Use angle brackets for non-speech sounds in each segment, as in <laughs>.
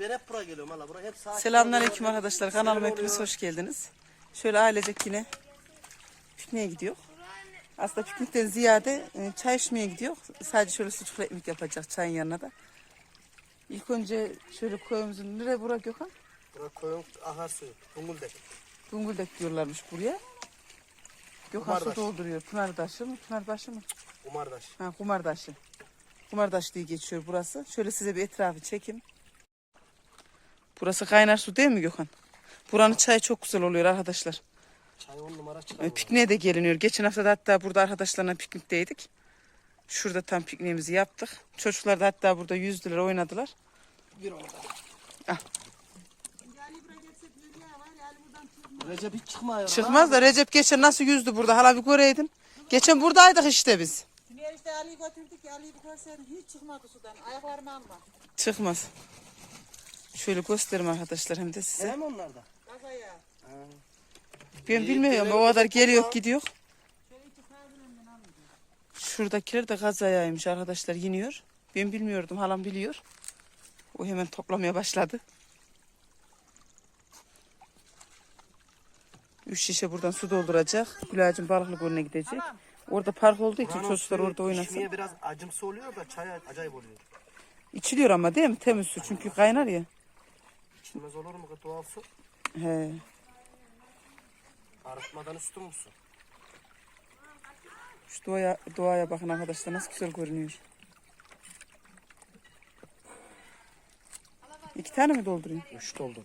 Ben hep buraya geliyorum valla. Buraya hep sakin. Selamünaleyküm arkadaşlar. Kanalıma hepiniz hoş geldiniz. Şöyle ailecek yine pikniğe gidiyor. Aslında piknikten ziyade e, çay içmeye gidiyor. Sadece şöyle sucuklu ekmek yapacak çayın yanına da. İlk önce şöyle koyumuzun nereye bura Gökhan? Buraya koyun akarsuyu. Bunguldek. Bunguldek diyorlarmış buraya. Gökhan su Kumardaş. dolduruyor. Pınardaşı mı? Pınarbaşı mı? Umardaş. Ha, Kumardaşı. Kumardaş diye geçiyor burası. Şöyle size bir etrafı çekeyim. Burası kaynar su değil mi Gökhan? Buranın çayı çok güzel oluyor arkadaşlar. Çay on numara çıkar. E, Pikniğe de geliniyor. Geçen hafta da hatta burada arkadaşlarla piknikteydik. Şurada tam pikniğimizi yaptık. Çocuklar da hatta burada yüzdüler, oynadılar. Bir orada. Ah. Recep hiç çıkmıyor. Çıkmaz da Recep geçen nasıl yüzdü burada hala bir göreydin. Geçen buradaydık işte biz. Dünya işte Ali'yi götürdük. Ali'yi bir görsen hiç çıkmadı sudan. Ayaklarını alma. Çıkmaz. Şöyle göstereyim arkadaşlar hem de size. He mi onlar da? Gaz ayağı. Ben İyi, bilmiyorum o kadar geliyor gidiyor. Şuradakiler de gaz ayağıymış arkadaşlar yiniyor. Ben bilmiyordum halam biliyor. O hemen toplamaya başladı. Üç şişe buradan su dolduracak. Gülacım balıklı gölüne gidecek. Orada park olduğu için Buranın çocuklar orada oynasın. içmeye biraz acımsı oluyor da çay acayip oluyor. İçiliyor ama değil mi? Temiz su çünkü kaynar ya. İçilmez olur mu ki doğal su? He. Arıtmadan üstün mü su? Şu doğaya, doğaya bakın arkadaşlar nasıl güzel görünüyor. İki tane mi doldurayım? Üç doldurdum.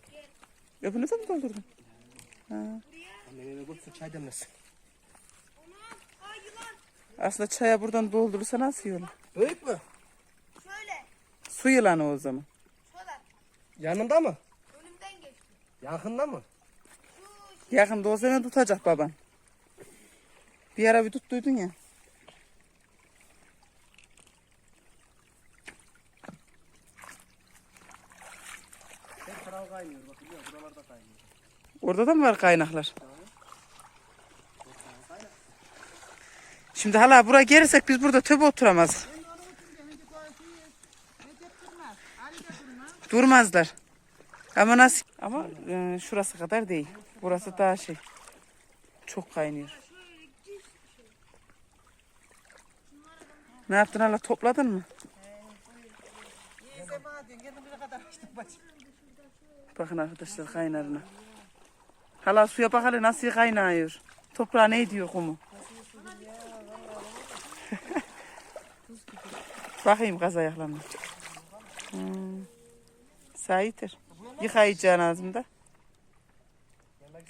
Öbürünü de mi doldurdun? Ha. Annem eve götürsün çay demlesin. Aslında çaya buradan doldurursa nasıl iyi olur? Büyük mü? Şöyle, Su yılanı o zaman. şöyle. Yanında mı? Yakında mı? Yakında olsa hemen tutacak baban. Bir ara bir tuttuydun ya. Taraf kaynıyor bak biliyor? Buralarda kaynıyor. Orada da mı var kaynaklar? Şimdi hala buraya gelirsek biz burada töbe oturamaz. Durmazlar. Ama nasıl? Ama e, şurası kadar değil. Burası daha şey. Çok kaynıyor. Ne yaptın hala topladın mı? Bakın arkadaşlar kaynarına. Hala suya bak hele nasıl kaynıyor. Toprağa ne ediyor kumu? <laughs> Bakayım gaz ayaklarına. Hmm. Saittir. Yıkayacağın ağzımda.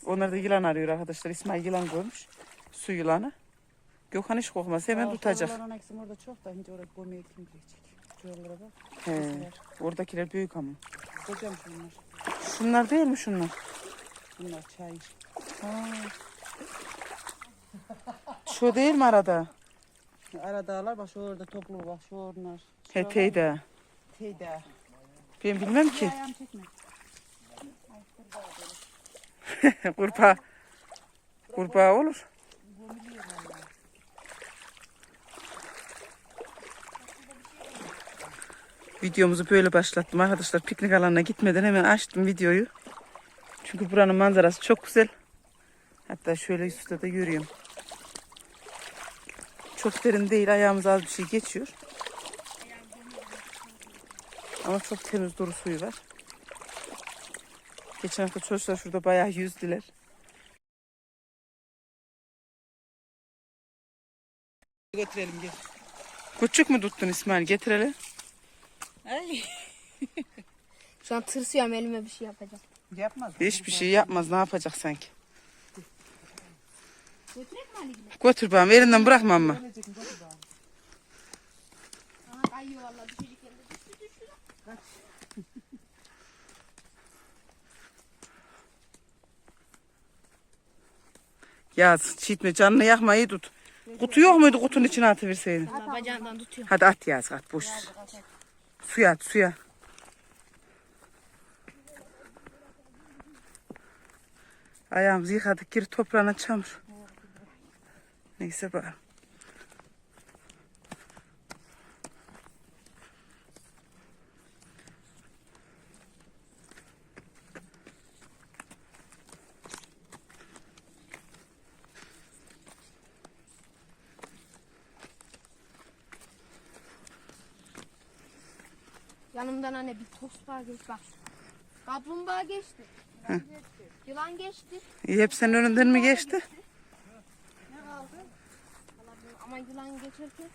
Onlar da yılan arıyor arkadaşlar. İsmail yılan görmüş. Su yılanı. Gökhan hiç kokmaz. Hemen tutacak. Orada çok da. Şimdi orada gömeye kim girecek? Şuralara bak. He. Oradakiler büyük ama. Kocam şunlar. Şunlar değil mi şunlar? Bunlar çay. Şu değil mi arada? Şu ara dağlar bak şu orada toplu bak şu onlar. He teyde. Teyde. Ben bilmem ki. Ayağım çekme. <laughs> Kurbağa. Kurbağa olur. Videomuzu böyle başlattım arkadaşlar. Piknik alanına gitmeden hemen açtım videoyu. Çünkü buranın manzarası çok güzel. Hatta şöyle üstte de yürüyorum. Çok derin değil. Ayağımız az bir şey geçiyor. Ama çok temiz duru suyu var. Geçen hafta çocuklar şurada bayağı yüzdüler. Götürelim gel. Küçük mü tuttun İsmail? Getir hele. Ay. Şu an tırsıyorum elime bir şey yapacağım. Yapmaz. Hiçbir şey yapmaz. Ne yapacak sanki? Götürek mi Ali? Götür bakalım. Elinden bırakma ama. Yaz. Çiğitme. Canını yakma. iyi tut. Kutu yok muydu? Kutunun içine atıverseydin. Bacağından tutuyor. Hadi at yaz. At boş. Suya at. Suya. Ayağımızı yıkadık. Geri toprağına çamur. Neyse bakalım. Hani bir tosbağa geçti bak. Kaplumbağa geçti. Yılan geçti. İyi, hep senin önünden mi geçti? Ama yılan geçerken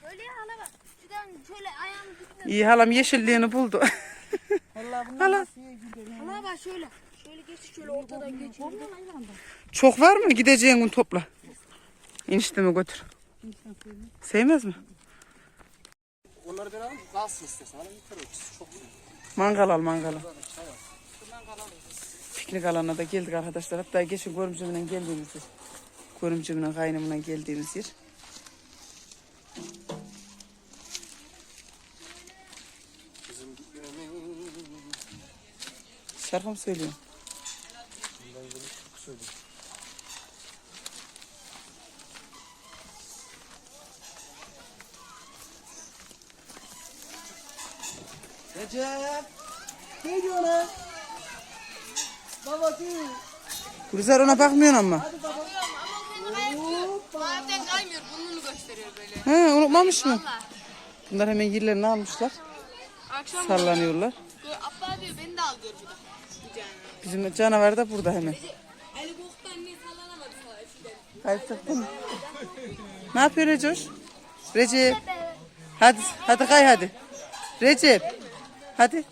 Şöyle ya hala bak. Şuradan şöyle ayağımı dikine. İyi halam yeşilliğini buldu. <laughs> Hala. Hala bak şöyle. Şöyle geçti şöyle ortadan geçiyor. Çok var mı? Gideceğin gün topla. Enişteme götür. Sevmez mi? Onları ben alayım. Kalsın istersen. Hala yukarı uçsun. Çok iyi. Mangal al mangal al. Piknik alanına da geldik arkadaşlar. Hatta geçen görümcemle geldiğimiz yer. Görümcemle kaynımla geldiğimiz yer. Şarkı mı söylüyorsun? Ben bunu çok Recep. Ne diyor lan? Baba değil. Gülizar ona bakmıyorsun ama. Mavi'den kaymıyor. Burnunu gösteriyor böyle. He unutmamış mı? Valla. Bunlar hemen yerlerini almışlar. Akşam Sallanıyorlar. Abla diyor beni de al diyor burada. Kucağına. Bizim canavar da burada hemen. Ali Bok'tan niye sallanamadı eskiden? Hayır taktın. Ne yapıyor Recep? Recep. Hadi hadi kay hadi. Recep. Hadi.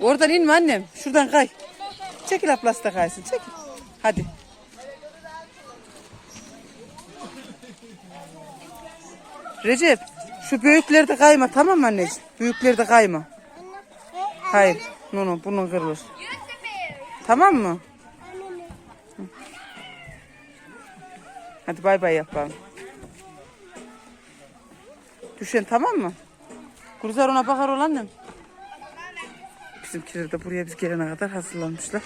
Oradan inme annem. Şuradan kay. Çekil ablası da kaysın. Çekil. Hadi. Recep. Şu büyüklerde kayma tamam mı anneciğim? Büyüklerde kayma. Hayır. No no bunun kırılır. Tamam mı? Hadi bay bay yap bana. Düşen tamam mı? Gülzar ona bakar ol annem. Bizimkiler de buraya biz gelene kadar hazırlanmışlar.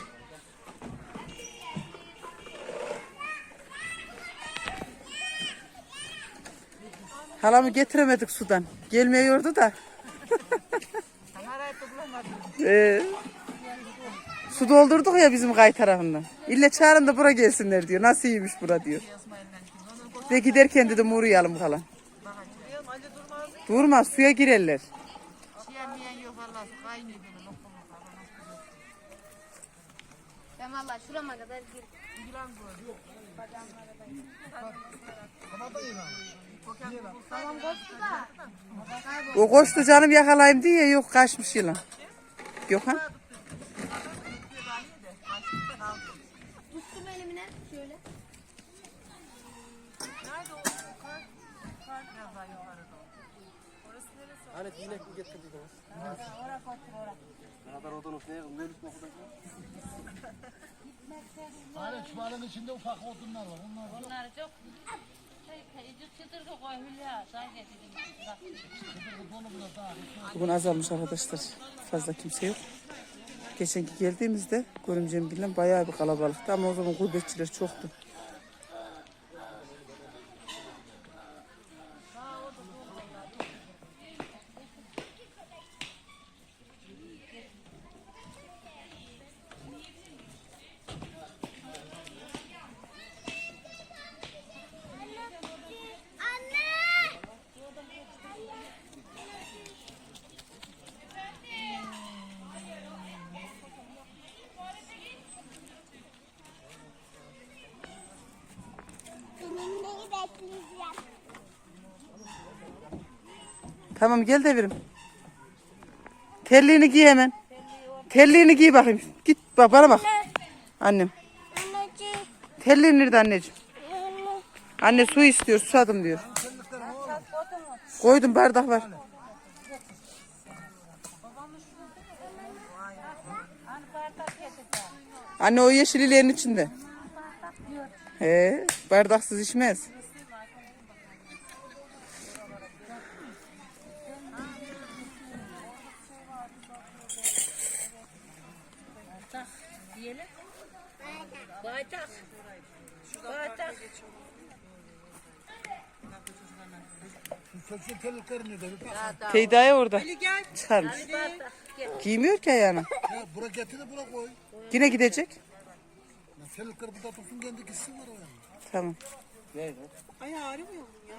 Halamı getiremedik sudan. Gelmiyordu da. <laughs> Ee, su doldurduk ya bizim kay tarafından. İlle çağırın da bura gelsinler diyor. Nasıl iyiymiş bura diyor. Ve giderken dedim uğrayalım falan. Durmaz suya girerler. Çiyen miyen yok. Kaynıyor. Ben valla şurama kadar gir. Tamam koştu da. O koştu canım yakalayayım diye yok kaçmış yılan. Gökhan. Hani inek mi getirdiniz? Ne kadar odunuz ne? Mevlüt mi okudun? Hani çuvalın içinde ufak odunlar var. Onlar çok Bunlar çok şey. Bak. Bugün azalmış arkadaşlar. Fazla kimse yok. Geçenki geldiğimizde görümcem bilen bayağı bir kalabalıktı ama o zaman gurbetçiler çoktu. Tamam gel de verim. Terliğini giy hemen. Terliğini giy bakayım. Git bak bana bak. Annem. Terliğin nerede anneciğim? Anne su istiyor susadım diyor. Koydum bardak var. Anne o yeşil ilerin içinde. He, bardaksız içmez. Baytak. Baytak. bak. Teydaya orada. Çıkarmış. Giymiyor ki ayağına. Ya bura getir de bura koy. Yine gidecek. Ya burada dursun kendi gitsin var o yani. Tamam. Ayağı ağrımıyor mu ya?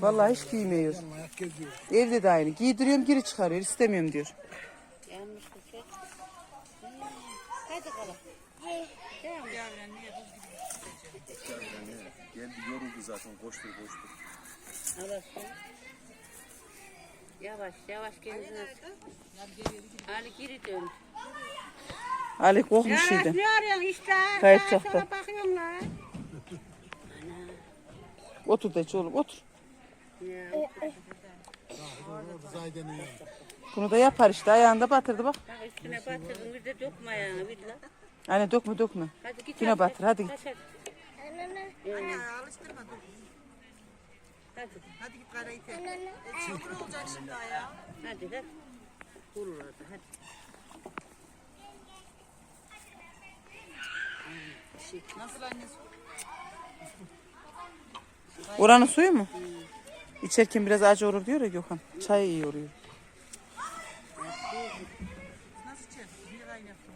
Vallahi hiç giymiyor. Ayak geziyor. Evde de aynı. Giydiriyorum geri çıkarıyor. İstemiyorum diyor. Yanlış bir şey. Geldi yoruldu zaten koştur koştur. Alasın. Yavaş yavaş kendine. Ali geri dön. Ali. Ne arıyorsun işte? Kayıp çaktı. lan. Otur de oğlum otur. Zayden iyi. Bunu da yapar işte. Ayağında batırdı bak. Bak üstüne batırdın bir de dökme ayağını bir la. Anne dökme dökme. Hadi git. Yine hadi. batır, hadi git. Hadi. Ana alıştırma dur. Hadi. Hadi git karayı tek. E, çukur olacak şimdi ayağı. Hadi hadi. Vurur orada hadi. Nasıl annesi? Oranın suyu mu? İçerken biraz acı olur diyor ya Gökhan. Çay iyi oluyor. İçer? Bir kaynattım.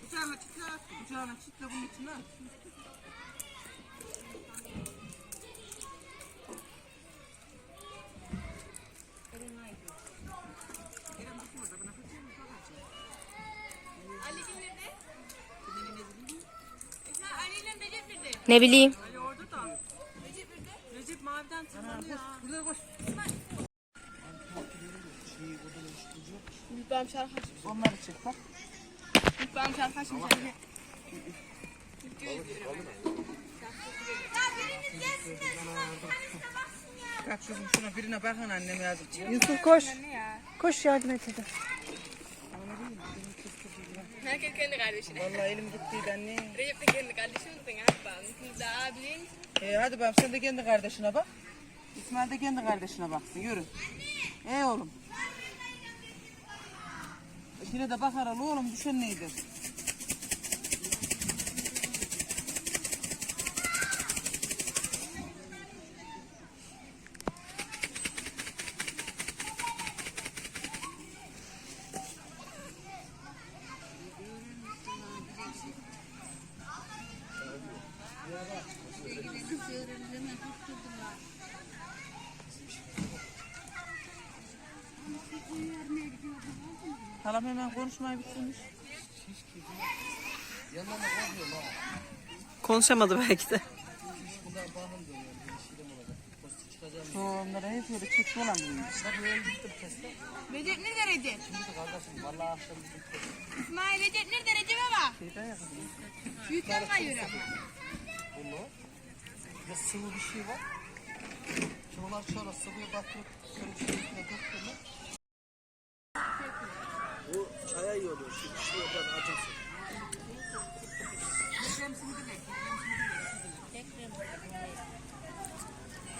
Kucağına çitle at. Kucağına çitle bunun içine at. Ne bileyim. Recep maviden tırmanıyor. Burada koş. Benim şarkı Onları çek bak. Benim şarkı. Kalk kızım şuna birine bakın annem yazık. Yusuf koş. Koş yardım et hadi. Herkes kendi kardeşine. Vallahi elim gittiydi anne. Recep de kendi kardeşini sen hatta. Siz de abin. Ee, hadi bakalım sen de kendi kardeşine bak. İsmail de kendi kardeşine baksın. Yürü. Ey oğlum. Yine de bakar oğlum düşen neydi? Halam hemen konuşmayı bitirmiş. Konuşamadı belki de. Onlara hep böyle çekti olan? Recep nerede Recep? İsmail Recep nerede Recep'e bak. Büyükler kayıyor ama. Ya sıvı bir şey var. Şuralar şöyle sıvıya batırıp bir şey üstüne döktün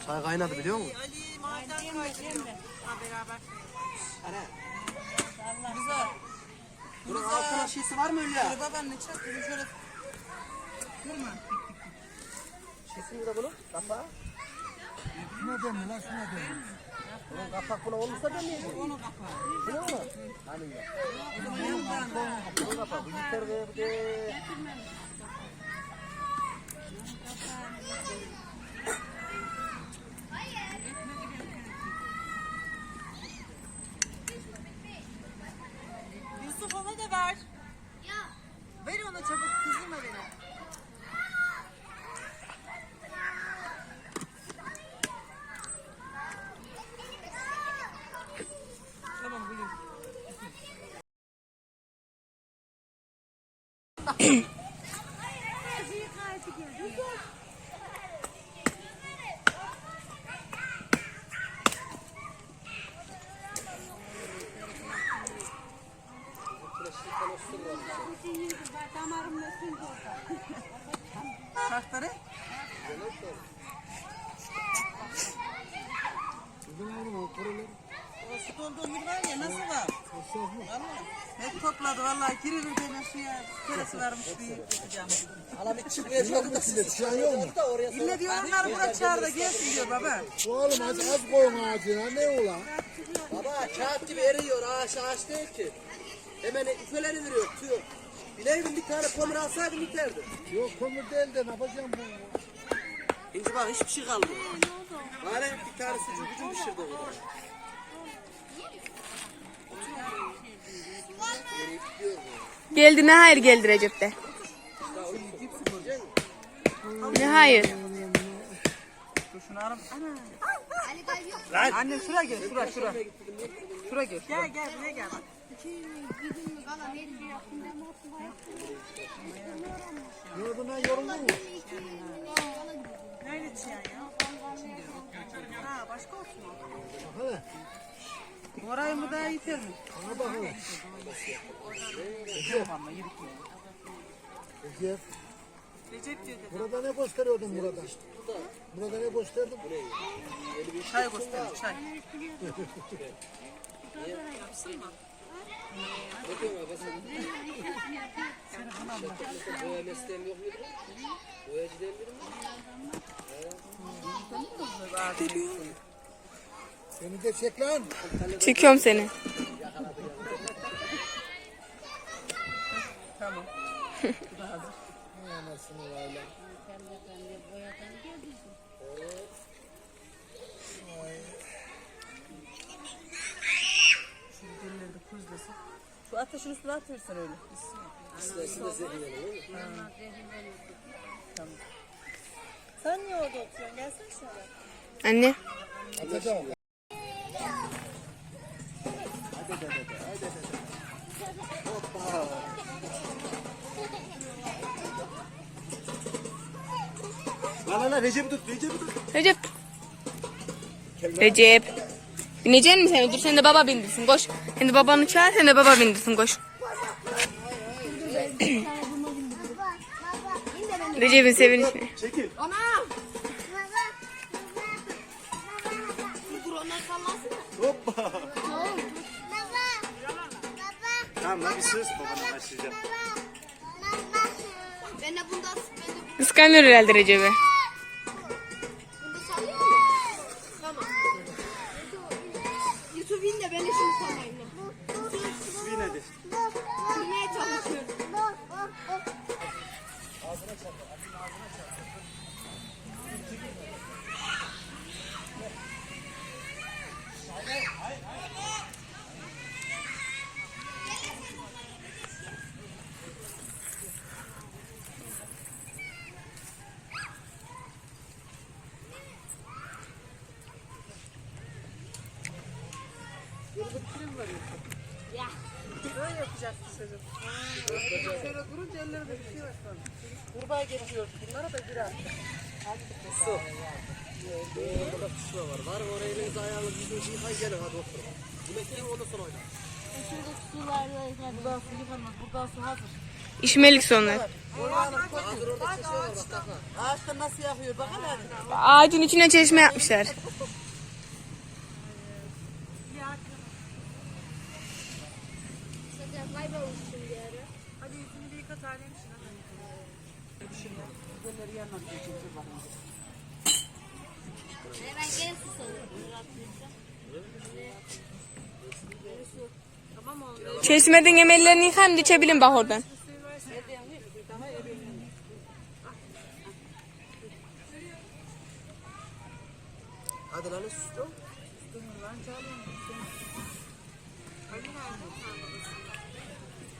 Çay kaynadı biliyor musun? Ali maviden kaydırıyor. Ha beraber. Hani Güzel. bunun altına şişesi var mı öyle ya? Şöyle babaanne çak kızım şöyle. Durma. Mi de bunun? Kapağı? Şuna dönme lan şuna dönme. Bunun kapak buna olursa demeyecek. Onun kapağı. Biliyor musun? Hani ya. Bunun kapağı. Bu yeter be. bu de. Yusuf ona da ver. Ver ona çabuk kızdırma beni. Tamam buyur. Traktörü. O su dolduğu yer var ya nasıl var? Vallahi. Hep topladı vallahi girilir benim suya. Keresi varmış bir yapacağım. Anam hiç çıkmıyor çok da Size çıkan yok mu? İlle diyor onları buraya çağır da gelsin diyor baba. Oğlum az az koyun ağacına ne ulan? Baba kağıt gibi eriyor ağaç ağaç değil ki. Hemen üfeleri veriyor tutuyor. Bileydim bir tane kömür alsaydım biterdi. Yok kömür değil de ne yapacağım bunu? Şimdi bak hiçbir şey kalmadı. Bari bir tane sucuk ucum pişirdi o Geldi ne hayır geldi Recep'te. Ne hayır. Annem şuraya gel şura şura. Şura gel. Gel gel buraya gel. Yorgundan yoruldun mu? Neyle çiyan ya? Ha başka olsun o. Orayı mı daha yeter mi? Bana bak hele. Ama yürü ki. Recep. Recep diyor dedi. Burada ne gösteriyordun burada? Burada ne gösterdin? Çay göster çay. Boya mesleğim yok muydu? Boyacı değil miydim? Beni de çek lan. Çekiyorum seni. Anasını vayla. Şu ateşin üstüne atırsan öyle. Değil mi? Sen niye orada oturuyorsun? Gelsene şöyle. Anne. Atacağım. Lan lan lan Recep'i tut Recep'i tut. Recep. Recep. Binecek misin sen? Dur sen de baba bindirsin koş. Sen de babanı çağır sen de baba bindirsin koş. Recep'in sevinişini. Çekil. Hoppa. Tamam lan bir söz babana başlayacağım. Ben de bunda ben de Kıskanıyor herhalde Recep'i. bunda sallıyorum. Tamam. Yusuf in de beni şimdi sallayın. Bin hadi. Bilmeye çalışıyorum. Böyle yapacaksın çocuk. Şöyle durunca ellerinde bir şey var sonra. Kurbağa geçiyor. Bunlara da girer. Su. Orada da pişme var. Var oraya elinizi ayağınızı yüzünüzü yıkayın gelin hadi oturun. Yemek yiyin ondan sonra oynayın. Buradan su yıkanmaz. Buradan su hazır. İşmelik sonlar. Ağaçta nasıl yakıyor? Bakın. Ağacın içine çeşme yapmışlar. Kaybolmuşsun bir ara. Hadi yüzünü bir yıka. Hadi. Yap. Güzelleri yanına diyeceğim. Dur bakalım. Ben gene susadım. Çeşmeden emellerini yıkayım da içebilin bak oradan. Hadi lan sus.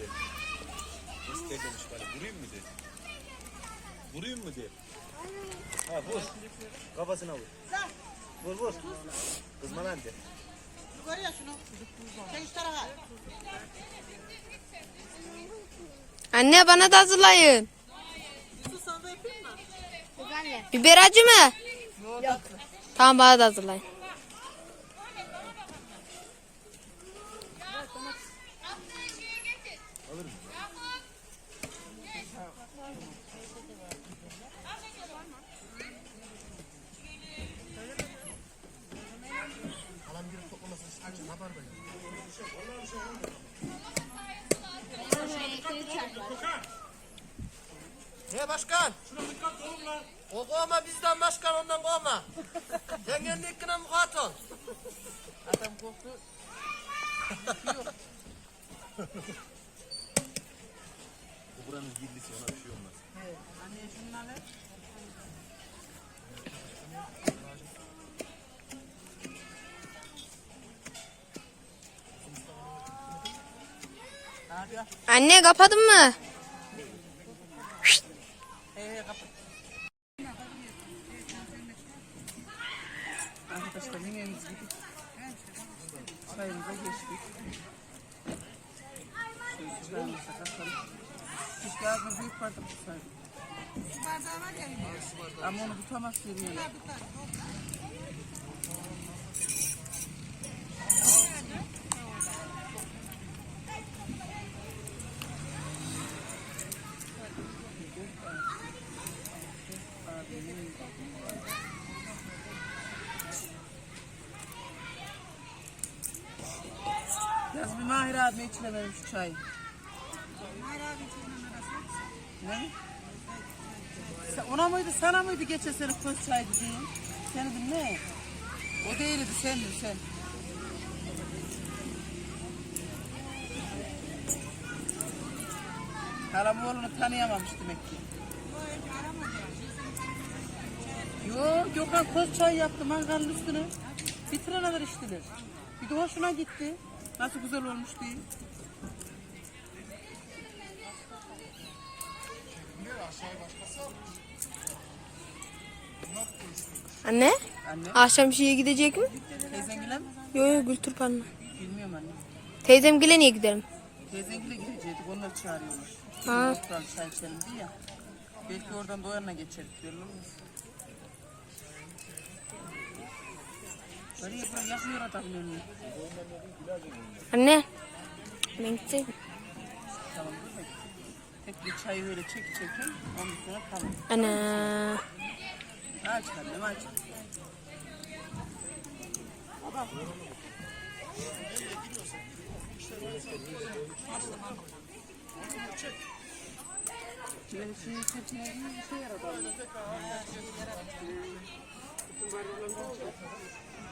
mı de? İste demiş bana. Vurayım mı de? Vurayım mı de? Ha vur. Kafasına vur. Vur vur. Kızma lan de. Gör ya şunu. Çek şu tarafa. Anne bana da hazırlayın. Biber acı mı? Tamam bana da hazırlayın. Kovma bizden başkan ondan kovma. Sen kendi ikkine mukat ol. Adam korktu. Bu buranın gillisi ona bir şey olmaz. Anne şundan ver. Anne kapadın mı? Ee, kapat. Çayımıza geçtik. Çayımıza katalım. Ağzına büyük bardak tutsaydım. Şu bardağı var ya. Ama onu tutamaz veriyorlar. Yaz bir Mahir abime içilemedim şu çayı. Ne? Sen- Ona mıydı sana mıydı geçen sene köz çay dediğin? Senin ne? O değildi sendin sen. Halam oğlunu tanıyamamış demek ki. Yok Gökhan köz çay yaptı mangalın üstüne. Bitirene kadar içtiler. Bir de hoşuna gitti. Nasıl güzel olmuş diye. Anne Anne akşam şeye gidecek mi? teyzengile mi? Yo yo Gültürk Hanım'a. Bilmiyorum anne. Teyzem gile niye gidelim? Teyzengile gidecektik onlar çağırıyorlar. Ha. Oturalım çay içelim diye ya. Belki oradan doyanına geçerik belli olmaz. Böyle yapıyor, yakmıyor adamın önünü. Anne. Ben gidecektim. Tamam dur da Tek bir çayı öyle çek çekin. Ondan sonra tamam. Ana. Aç annem aç. Şey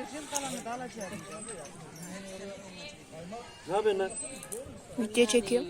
vereceğim, kalanı. Ne yapıyorsun? Video çekiyorum.